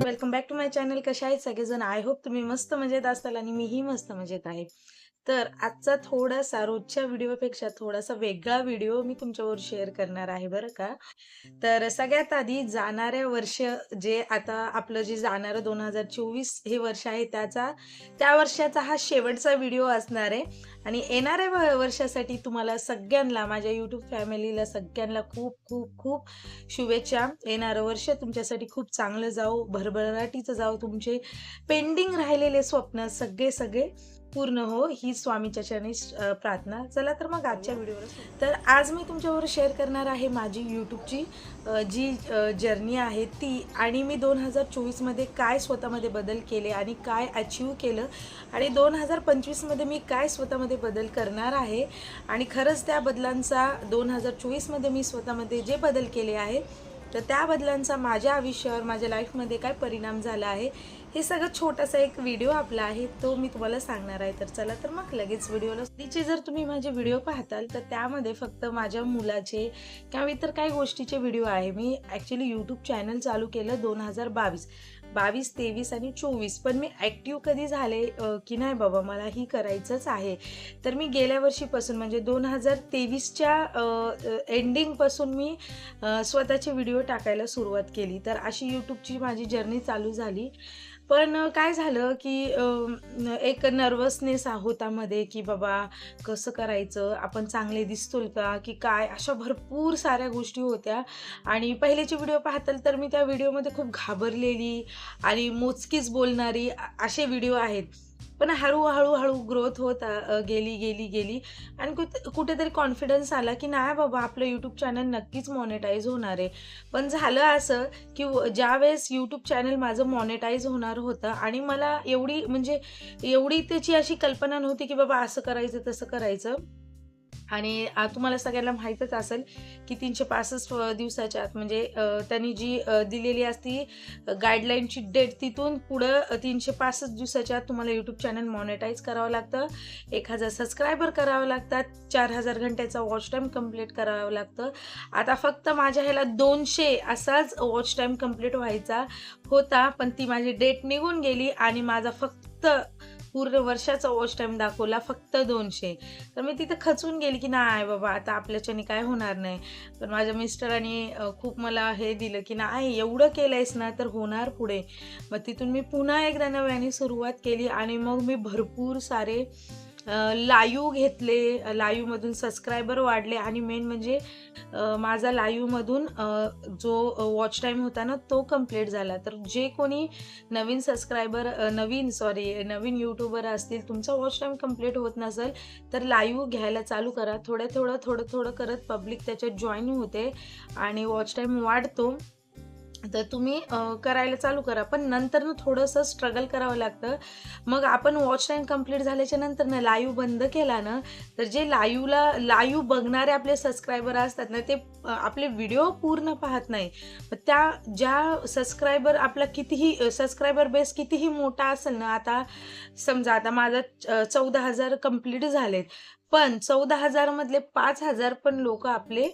Welcome back to my channel कशा आहेत सगळेजण? आय होप तुम्ही मस्त मजेत असाल आणि मीही मस्त मजेत आहे. तर आजचा थोडासा रोजच्या व्हिडिओपेक्षा थोडासा वेगळा व्हिडिओ मी तुमच्यावर शेअर करणार आहे बरं का. तर सगळ्यात आधी जाणाऱ्या वर्ष जे आता आपलं जे जाणारं दोन हजार चोवीस हे वर्ष आहे त्याचा त्या वर्षाचा हा शेवटचा व्हिडिओ असणार आहे. आणि येणाऱ्या वर्षासाठी तुम्हाला सगळ्यांना माझ्या यूट्यूब फॅमिलीला सगळ्यांना खूप खूप खूप शुभेच्छा. येणारं वर्ष तुमच्यासाठी खूप चांगलं जाऊ भरभराटीचं जाऊ तुमचे पेंडिंग राहिलेले स्वप्न सगळे सगळे. पूर्ण हो ही स्वामीच्या चरणी प्रार्थना. चला तर मग आजच्या व्हिडिओवर तर आज मी तुमच्यावर शेअर करणार आहे माझी यूट्यूबची जी जर्नी आहे ती. आणि मी दोन हजार चोवीसमध्ये काय स्वतःमध्ये बदल केले आणि काय अचीव केलं आणि दोन हजार पंचवीसमध्ये मी काय स्वतःमध्ये बदल करणार आहे आणि खरंच त्या बदलांचा दोन हजार चोवीसमध्ये मी स्वतःमध्ये जे बदल केले आहे तर त्या बदलांचा माझ्या आयुष्यावर माझ्या लाईफमध्ये काय परिणाम झाला आहे हे सगळं छोटासा एक व्हिडिओ आपला आहे तो मी तुम्हाला सांगणार आहे. तर चला तर मग लगेच व्हिडिओला तिचे जर तुम्ही माझे व्हिडिओ पाहताल तर त्यामध्ये फक्त माझ्या मुलाचे किंवा इतर काही गोष्टीचे व्हिडिओ आहे. मी ॲक्च्युली यूट्यूब चॅनल चालू केलं दोन हजार बावीस. बावीस तेवीस आणि चोवीस. पण मी ॲक्टिव्ह कधी झाले की नाही बाबा मला ही करायचंच आहे. तर मी गेल्या वर्षीपासून म्हणजे दोन हजार तेवीसच्या एंडिंगपासून मी स्वतःचे व्हिडिओ टाकायला सुरुवात केली. तर अशी यूट्यूबची माझी जर्नी चालू झाली. पण काय झालं की एक नर्वसनेस होता मध्ये की बाबा कसं करायचं? आपण चांगले दिसतोल का? की काय? अशा भरपूर साऱ्या गोष्टी होत्या. आणि पहिल्याचे व्हिडिओ पाहताल तर मी त्या व्हिडिओमध्ये खूप घाबरलेली आणि मोजकीच बोलणारी असे व्हिडिओ आहेत. पण हळूहळू हळू ग्रोथ होत गेली गेली गेली. आणि कुठ कुठेतरी कॉन्फिडन्स आला की नाही बाबा आपलं यूट्यूब चॅनल नक्कीच मॉनेटाईज होणार आहे. पण झालं असं की ज्यावेळेस यूट्यूब चॅनल माझं मॉनेटाईज होणार होतं आणि मला एवढी म्हणजे एवढी त्याची अशी कल्पना नव्हती की बाबा असं करायचं तसं करायचं. आणि तुम्हाला सगळ्यांना माहीतच असेल की तीनशे पासष्ट दिवसाच्या आत म्हणजे त्यांनी जी दिलेली असती गाईडलाईनची डेट तिथून पुढं तीनशे पासष्ट दिवसाच्या आत तुम्हाला यूट्यूब चॅनल मॉनेटाईज करावं लागतं. एक हजार सबस्क्रायबर करावं लागतात. चार हजार घंट्याचा वॉच टाईम कंप्लीट करावं लागतं. आता फक्त माझ्या ह्याला दोनशे असाच वॉच टाईम कंप्लीट व्हायचा होता पण ती माझी डेट निघून गेली आणि माझा फक्त पूर्ण वर्षाचा वॉच टाईम दाखवला फक्त दोनशे. तर मी तिथं खचून गेली की नाही बाबा आता आपल्याच्याने काय होणार नाही. पण माझ्या मिस्टरांनी खूप मला हे दिलं की नाही एवढं केलं आहेस ना तर होणार पुढे. मग तिथून मी पुन्हा एकदा नव्याने सुरुवात केली आणि मग मी भरपूर सारे लाईव्ह घेतले लाईव्हमधून सबस्क्रायबर वाढले आणि मेन म्हणजे माझा लाईव्हमधून जो वॉच टाईम होता ना तो कंप्लीट झाला. तर जे कोणी नवीन सबस्क्रायबर नवीन सॉरी नवीन यूट्यूबर असतील तुमचा वॉच टाईम कंप्लीट होत नसेल तर लाईव्ह घ्यायला चालू करा. थोडं थोडं थोडं थोडं करत पब्लिक त्याच्यात जॉईन होते आणि वॉच टाईम वाढतो. तर तुम्ही करायला चालू करा. पण नंतर ना थोडंसं स्ट्रगल करावं लागतं. मग आपण वॉच टाईम कंप्लीट झाल्याच्यानंतर ना लाईव्ह बंद केला ना तर जे लाईव्हला लाईव्ह बघणारे आपले सबस्क्रायबर असतात ना ते आपले व्हिडिओ पूर्ण पाहत नाही. त्या ज्या सबस्क्रायबर आपला कितीही सबस्क्रायबर बेस कितीही मोठा असेल ना आता समजा आता माझा चौदा हजार कंप्लीट झालेत. पण चौदा हजारमधले पाच हजार पण लोक आपले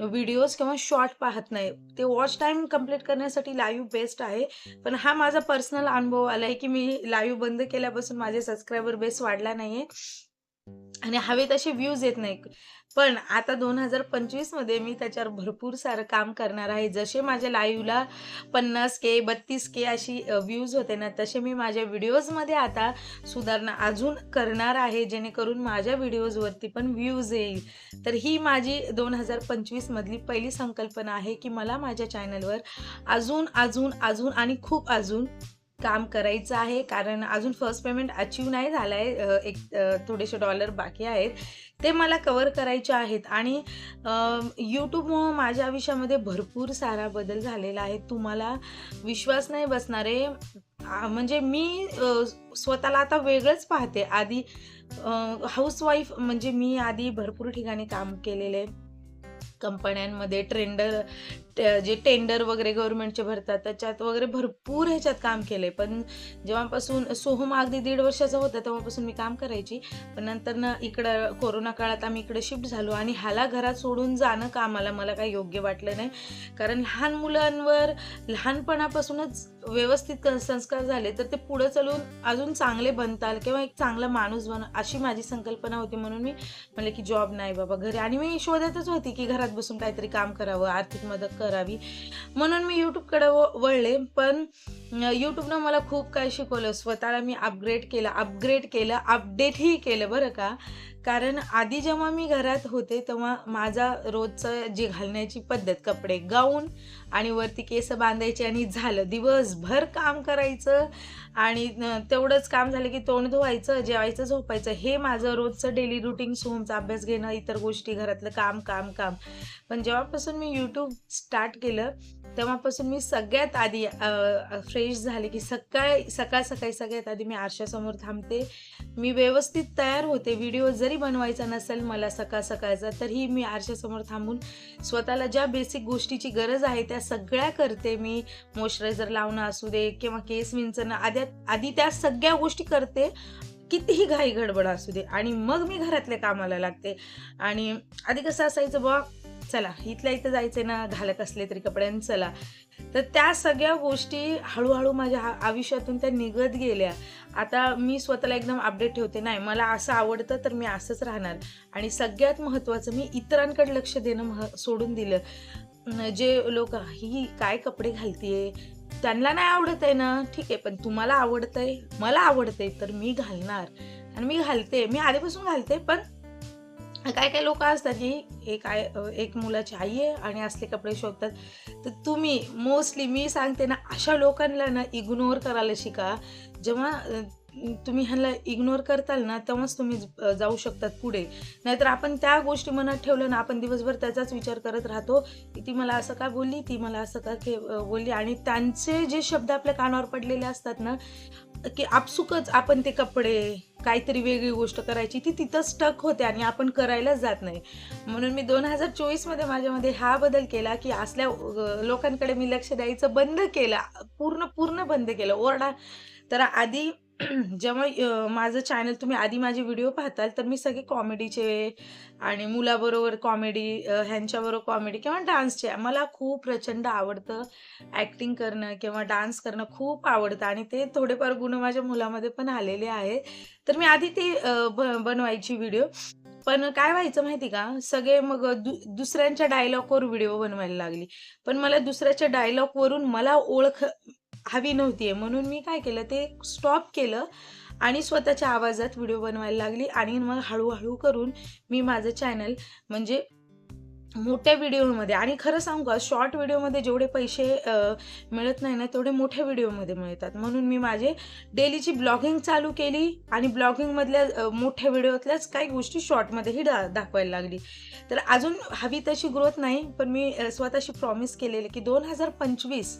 व्हिडिओज किंवा शॉर्ट पाहत नाही. ते वॉच टाईम कंप्लीट करण्यासाठी लाईव्ह बेस्ट आहे. पण हा माझा पर्सनल अनुभव आला आहे की मी लाईव्ह बंद केल्यापासून माझे सबस्क्रायबर बेस वाढला नाही आणि हवे तसे व्ह्यूज येत नाही पण आता दोन हजार पंचवीसमध्ये मी त्याच्यावर भरपूर सारं काम करणार आहे. जसे माझ्या लाईव्हला पन्नास के बत्तीस के अशी व्ह्यूज होते ना तसे मी माझ्या व्हिडिओजमध्ये आता सुधारणा अजून करणार आहे जेणेकरून माझ्या व्हिडिओजवरती पण व्ह्यूज येईल. तर ही माझी दोन हजार पंचवीसमधली पहिली संकल्पना आहे की मला माझ्या चॅनलवर अजून अजून अजून आणि खूप अजून काम करायचं आहे. कारण अजून फर्स्ट पेमेंट अचीव नाही झालं आहे एक थोडेसे डॉलर बाकी आहेत. ते मला कवर करायचे आहेत. आणि यूट्यूबमुळं माझ्या आयुष्यामध्ये भरपूर सारा बदल झालेला आहे. तुम्हाला विश्वास नाही बसणारे म्हणजे मी स्वतःला आता वेगळंच पाहते. आधी हाऊसवाईफ म्हणजे मी आधी भरपूर ठिकाणी काम केलेले. कंपन्यांमध्ये ट्रेंडर जे टेंडर वगैरे गव्हर्नमेंटचे भरतात त्याच्यात वगैरे भरपूर ह्याच्यात काम केलंय. पण जेव्हापासून सोहम अगदी दीड वर्षाचा होता तेव्हापासून मी काम करायची. पण नंतर ना इकडं कोरोना काळात आम्ही इकडे शिफ्ट झालो आणि ह्याला घरात सोडून जाणं कामाला मला काही योग्य वाटलं नाही. कारण लहान मुलांवर लहानपणापासूनच व्यवस्थित संस्कार झाले तर ते पुढं चालून अजून चांगले बनताल किंवा एक चांगला माणूस बन अशी माझी संकल्पना होती. म्हणून मी म्हणले की जॉब नाही बाबा घरी. आणि मी शोधतच होती की घरात बसून काहीतरी काम करावं आर्थिक मदत करावी. म्हणून मी यूट्यूबकडे वळले पण यूट्यूबनं मला खूप काही शिकवलं. स्वतःला मी अपग्रेड केलं अपग्रेड केलं अपडेटही केलं बरं का. कारण आधी जेव्हा मी घरात होते तेव्हा माझा रोजचं जे घालण्याची पद्धत कपडे गाऊन आणि वरती केस बांधायचे आणि झालं. दिवसभर काम करायचं आणि तेवढंच काम झालं की तोंड धुवायचं जेवायचं झोपायचं. हे माझं रोजचं डेली रुटीन सोमचा अभ्यास घेणं इतर गोष्टी घरातलं काम काम काम. पण जेव्हापासून मी यूट्यूब स्टार्ट केलं तेव्हापासून मी सगळ्यात आधी फ्रेश झाले की सकाळी सकाळ सकाळी सगळ्यात आधी मी आरशासमोर थांबते. मी व्यवस्थित तयार होते. व्हिडिओ जरी बनवायचा नसेल मला सकाळ सकाळचा तरीही मी आरशासमोर थांबून स्वतःला ज्या बेसिक गोष्टीची गरज आहे त्या त्या सगळ्या करते मी. मॉइश्चरायझर लावणं असू दे किंवा केस विंचणं आद्या आधी त्या सगळ्या गोष्टी करते. कितीही घाई गडबड असू दे आणि मग मी घरातल्या कामाला लागते. आणि आधी कसं असायचं बा चला इथल्या इथं जायचं ना घालत असले तरी कपडे चला. तर त्या सगळ्या गोष्टी हळूहळू माझ्या आयुष्यातून त्या निघत गेल्या. आता मी स्वतःला एकदम अपडेट ठेवते नाही मला असं आवडतं तर मी असंच राहणार. आणि सगळ्यात महत्त्वाचं मी इतरांकडे लक्ष देणं मह सोडून दिलं. जे लोक ही काय कपडे घालतीये त्यांना नाही आवडत आहे ना? ठीक आहे पण तुम्हाला आवडतंय मला आवडतंय तर मी घालणार. आणि मी घालते मी आधीपासून घालते पण काय काय लोक असतात की एक आय एक मुलाची आई आहे आणि असले कपडे शोधतात तर तुम्ही मोस्टली मी सांगते ना अशा लोकांना ना इग्नोर करायला शिका. जेव्हा तुम्ही ह्यांना इग्नोर करताल ना तेव्हाच तुम्ही जाऊ शकतात पुढे. नाहीतर आपण त्या गोष्टी मनात ठेवलं ना आपण दिवसभर त्याचाच विचार करत राहतो की ती मला असं का बोलली ती मला असं का के बोलली? आणि त्यांचे जे शब्द आपल्या कानावर पडलेले असतात ना की आपसुकच आपण ते कपडे काहीतरी वेगळी गोष्ट करायची ती तिथं स्टक होते आणि आपण करायलाच जात नाही. म्हणून मी दोन हजार चोवीसमध्ये माझ्यामध्ये हा बदल केला की असल्या लोकांकडे मी लक्ष द्यायचं बंद केलं पूर्ण पूर्ण बंद केलं ओरडा. तर आधी जेव्हा माझं चॅनल तुम्ही आधी माझे व्हिडिओ पाहताल तर मी सगळे कॉमेडीचे आणि मुलाबरोबर कॉमेडी ह्यांच्याबरोबर कॉमेडी किंवा डान्सचे मला खूप प्रचंड आवडतं ॲक्टिंग करणं किंवा डान्स करणं खूप आवडतं आणि ते थोडेफार गुण माझ्या मुलामध्ये पण आलेले आहे तर मी आधी ते ब बनवायची व्हिडिओ पण काय व्हायचं माहिती का? सगळे मग दु दुसऱ्यांच्या डायलॉगवर व्हिडिओ बनवायला लागली. पण मला दुसऱ्याच्या डायलॉगवरून मला ओळख हवी नव्हती आहे. म्हणून मी काय केलं ते स्टॉप केलं आणि स्वतःच्या आवाजात व्हिडिओ बनवायला लागली आणि मग हळूहळू करून मी माझं चॅनल म्हणजे मोठ्या व्हिडिओमध्ये आणि खरं सांगू का शॉर्ट व्हिडिओमध्ये जेवढे पैसे मिळत नाही ना तेवढे मोठ्या व्हिडिओमध्ये मिळतात. म्हणून मी माझे डेलीची ब्लॉगिंग चालू केली आणि ब्लॉगिंगमधल्या मोठ्या व्हिडिओतल्याच काही गोष्टी शॉर्टमध्येही दा दाखवायला लागली. तर अजून हवी तशी ग्रोथ नाही पण मी स्वतःशी प्रॉमिस केलेले की दोन हजार पंचवीस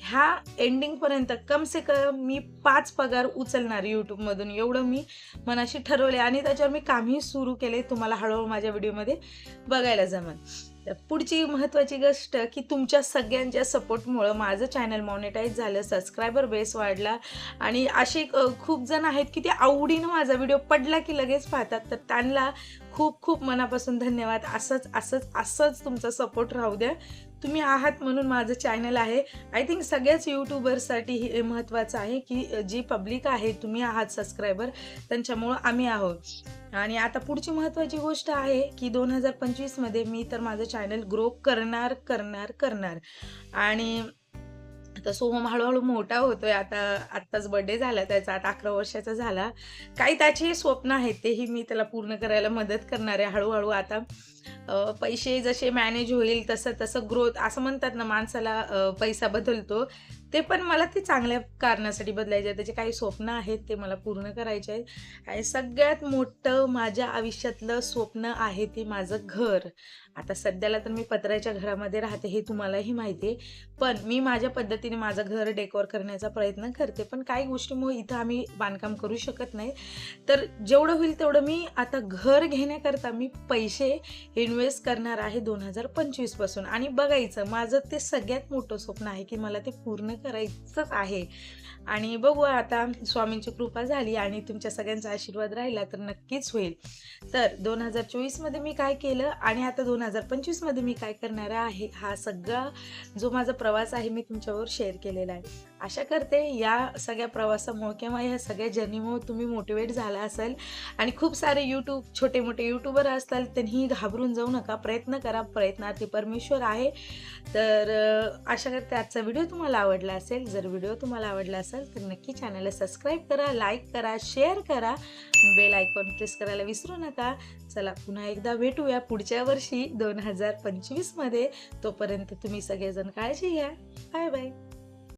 ह्या एंडिंगपर्यंत कम से कम मी पाच पगार उचलणार यूट्यूबमधून एवढं मी मनाशी ठरवले आणि त्याच्यावर मी कामही सुरू केले तुम्हाला हळूहळू माझ्या व्हिडिओमध्ये बघायला जमेल. पुढची महत्त्वाची गोष्ट की तुमच्या सगळ्यांच्या सपोर्टमुळं माझं चॅनल मॉनिटाईज झालं सबस्क्रायबर बेस वाढला आणि असे खूप जण आहेत की ते आवडीनं माझा व्हिडिओ पडला की लगेच पाहतात. तर त्यांना खूप खूप मनापासून धन्यवाद. असंच असंच असंच तुमचा सपोर्ट राहू द्या. तुम्ही आहात म्हणून माझं चॅनल आहे. आय थिंक सगळ्याच यूट्यूबर्ससाठी हे महत्त्वाचं आहे की जी पब्लिक आहे तुम्ही आहात सबस्क्रायबर त्यांच्यामुळं आम्ही आहोत. आणि आता पुढची महत्त्वाची गोष्ट आहे की दोन हजार पंचवीसमध्ये मी तर माझं चॅनल ग्रो करणार करणार करणार. आणि आता सोहम हळूहळू मोठा होतोय. आता आत्ताच बर्थडे झाला त्याचा आता अकरा वर्षाचा झाला. काही त्याची स्वप्न आहेत तेही मी त्याला पूर्ण करायला मदत करणार आहे. हळूहळू आता पैसे जसे मॅनेज होईल तसं तसं ग्रोथ असं म्हणतात ना माणसाला पैसा बदलतो. ते पण मला ते चांगल्या कारणासाठी बदलायचे. आहे त्याचे काही स्वप्न आहेत ते मला पूर्ण करायचे आहेत. आणि सगळ्यात मोठं माझ्या आयुष्यातलं स्वप्न आहे ते माझं घर. आता सध्याला तर मी पत्र्याच्या घरामध्ये राहते हे तुम्हालाही माहिती आहे. पण मी माझ्या पद्धतीने माझं घर डेकोर करण्याचा प्रयत्न करते. पण काही गोष्टीमुळे इथं आम्ही बांधकाम करू शकत नाही. तर जेवढं होईल तेवढं मी आता घर घेण्याकरता मी पैसे इन्व्हेस्ट करणार आहे दोन हजार पंचवीसपासून आणि बघायचं माझं ते सगळ्यात मोठं स्वप्न आहे की मला ते पूर्ण करायचंच आहे. आणि बघू आता स्वामींची कृपा झाली आणि तुमच्या सगळ्यांचा आशीर्वाद राहिला तर नक्कीच होईल. तर दोन हजार चोवीसमध्ये मी काय केलं आणि आता दोन हजार पंचवीसमध्ये मी काय करणार आहे हा सगळा जो माझा प्रवास आहे मी तुमच्यावर शेअर केलेला आहे. आशा करते या सगळ्या प्रवासामुळे किंवा या सगळ्या जर्नीमुळे तुम्ही मोटिवेट झाला असेल. आणि खूप सारे यूट्यूब छोटे मोठे यूट्यूबर असतात त्यांनी घाबरून जाऊ नका. प्रयत्न करा प्रयत्नार्थी परमेश्वर आहे. तर आशा करते आजचा व्हिडिओ तुम्हाला आवडला असेल. जर व्हिडिओ तुम्हाला आवडला असेल तर नक्की चॅनलला सबस्क्राईब करा लाईक करा शेअर करा. बेल आयकॉन प्रेस करायला विसरू नका. चला पुन्हा एकदा भेटूया पुढच्या वर्षी दोन हजार पंचवीसमध्ये तोपर्यंत तुम्ही सगळेजण काळजी घ्या. Bye bye